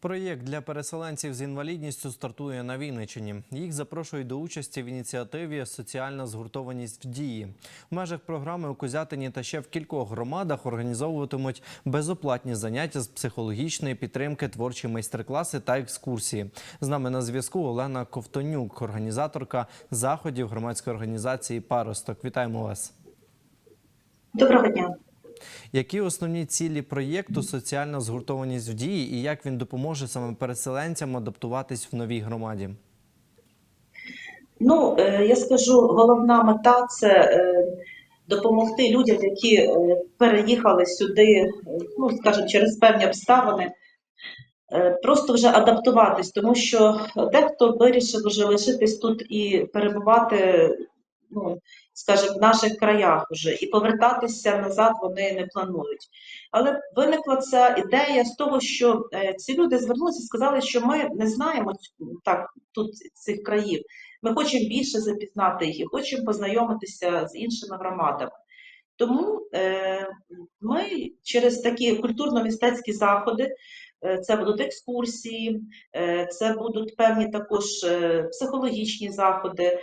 Проєкт для переселенців з інвалідністю стартує на Вінниччині. Їх запрошують до участі в ініціативі Соціальна згуртованість в дії. В межах програми у Козятині та ще в кількох громадах організовуватимуть безоплатні заняття з психологічної підтримки, творчі майстер-класи та екскурсії. З нами на зв'язку Олена Ковтонюк, організаторка заходів громадської організації Паросток. Вітаємо вас. Доброго дня. Які основні цілі проєкту соціальна згуртованість в дії і як він допоможе саме переселенцям адаптуватись в новій громаді? Ну, е, я скажу, головна мета це е, допомогти людям, які е, переїхали сюди, ну, скажімо, через певні обставини, просто вже адаптуватись, тому що дехто вирішив вже лишитись тут і перебувати, ну, скажімо, в наших краях вже, і повертатися назад вони не планують. Але виникла ця ідея з того, що е, ці люди звернулися і сказали, що ми не знаємо так тут цих країв. Ми хочемо більше запізнати їх і хочемо познайомитися з іншими громадами. Тому е, ми через такі культурно-мистецькі заходи, е, це будуть екскурсії, це будуть певні також психологічні заходи.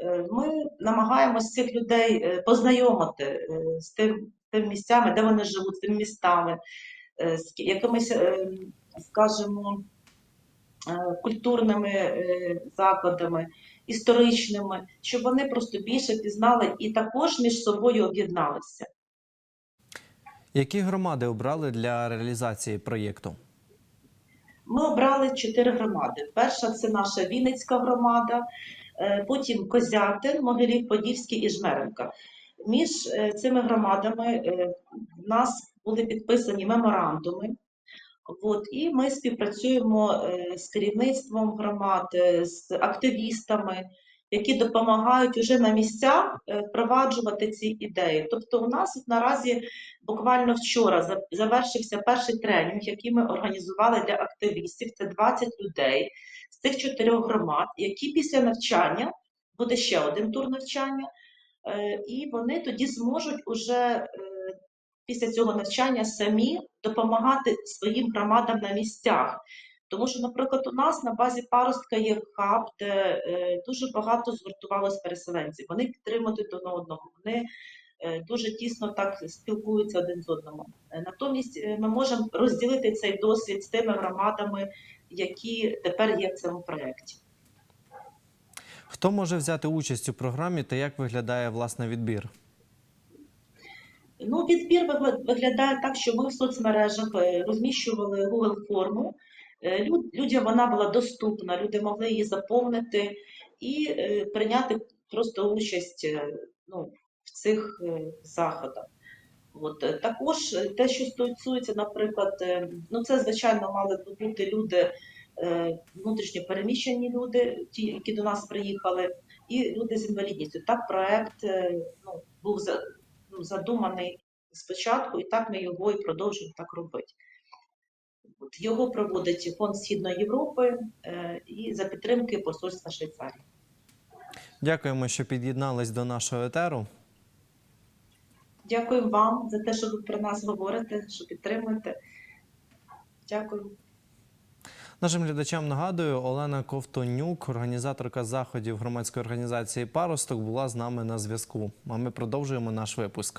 Е, ми намагаємося цих людей е, познайомити е, з тим, тим місцями, де вони живуть, з тими містами, з якимись, скажімо, культурними закладами, історичними, щоб вони просто більше пізнали і також між собою об'єдналися. Які громади обрали для реалізації проєкту? Ми обрали чотири громади. Перша це наша Вінницька громада, потім Козятин, Могилів, Подільський і Жмеренка. Між е, цими громадами е, в нас були підписані меморандуми. От, і ми співпрацюємо е, з керівництвом громад, е, з активістами, які допомагають уже на місцях е, впроваджувати ці ідеї. Тобто, у нас наразі буквально вчора завершився перший тренінг, який ми організували для активістів. Це 20 людей з цих чотирьох громад, які після навчання буде ще один тур навчання, е, і вони тоді зможуть уже е, після цього навчання самі допомагати своїм громадам на місцях. Тому що, наприклад, у нас на базі паростка є хаб, де е, дуже багато згуртувалось переселенців. Вони підтримують один одного, вони е, дуже тісно так спілкуються один з одним. Е, Натомість ми можемо розділити цей досвід з тими громадами, які тепер є в цьому проєкті. Хто може взяти участь у програмі та як виглядає власне відбір? Ну, відбір виглядає так, що ми в соцмережах розміщували Google форму. Е, лю- Людям вона була доступна, люди могли її заповнити і е, прийняти просто участь е, ну, в цих заходах. От, також те, що стосується, наприклад, ну це звичайно мали бути люди, внутрішньо переміщені люди, ті, які до нас приїхали, і люди з інвалідністю. Так проект е, ну, був ну, задуманий спочатку, і так ми його і продовжуємо так робити. От, його проводить Фонд Східної Європи е, і за підтримки Посольства Швейцарії. Дякуємо, що під'єднались до нашого етеру. Дякую вам за те, що ви про нас говорите, що підтримуєте. Дякую. Нашим глядачам нагадую, Олена Ковтонюк, організаторка заходів громадської організації Паросток, була з нами на зв'язку. А ми продовжуємо наш випуск.